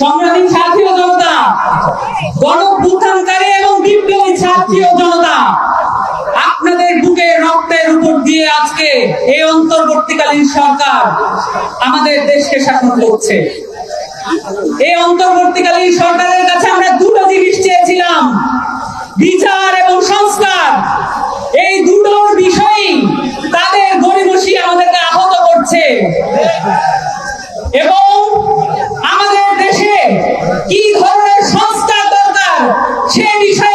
সংগ্রামী সাথী ও জনতা গণপুত্থানকারী এবং বিপ্লবী ও জনতা, আপনাদের বুকে রক্তের উপর দিয়ে আজকে এই অন্তর্বর্তীকালীন সরকার আমাদের দেশকে শাসন করছে। এই অন্তর্বর্তীকালীন সরকারের কাছে আমরা দুটো জিনিস চেয়েছিলাম, বিচার এবং সংস্কার। এই দুটোর বিষয়ই তাদের গরিবসী আমাদেরকে আহত করছে। এবং কি ধরনের সংস্কার দরকার? সে বিষয়ে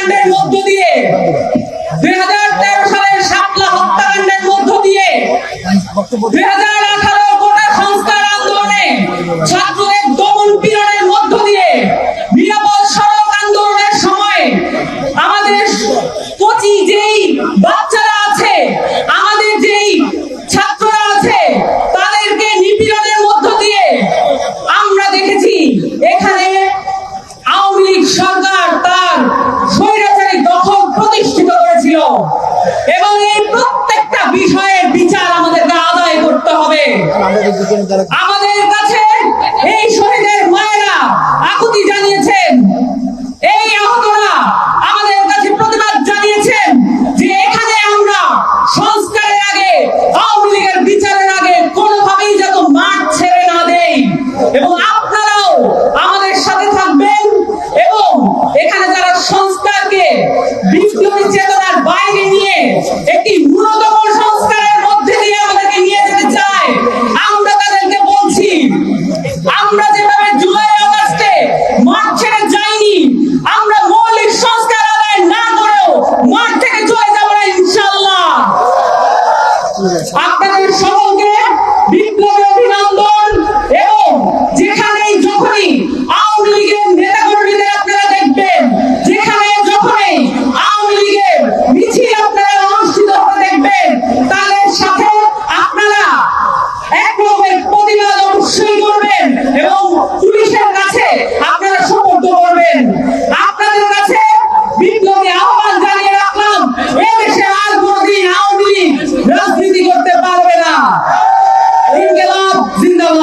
হত্যাকাণ্ডের মধ্য দিয়ে, দুই সালের সাতলা হত্যাকাণ্ডের মধ্য দিয়ে, দুই হাজার আঠারো গোটা সংস্কার আন্দোলনে ছাত্রদের দমন পীড়নের মধ্য দিয়ে, নিরাপদ সড়ক আন্দোলনের সময় আমাদের কচি যেই বাচ্চারা এবং এই প্রত্যেকটা বিষয়ের বিচার আমাদেরকে আদায় করতে হবে। আমাদের কাছে এই শহীদের মায়েরা আকুতি জানিয়েছেন। আপনাদের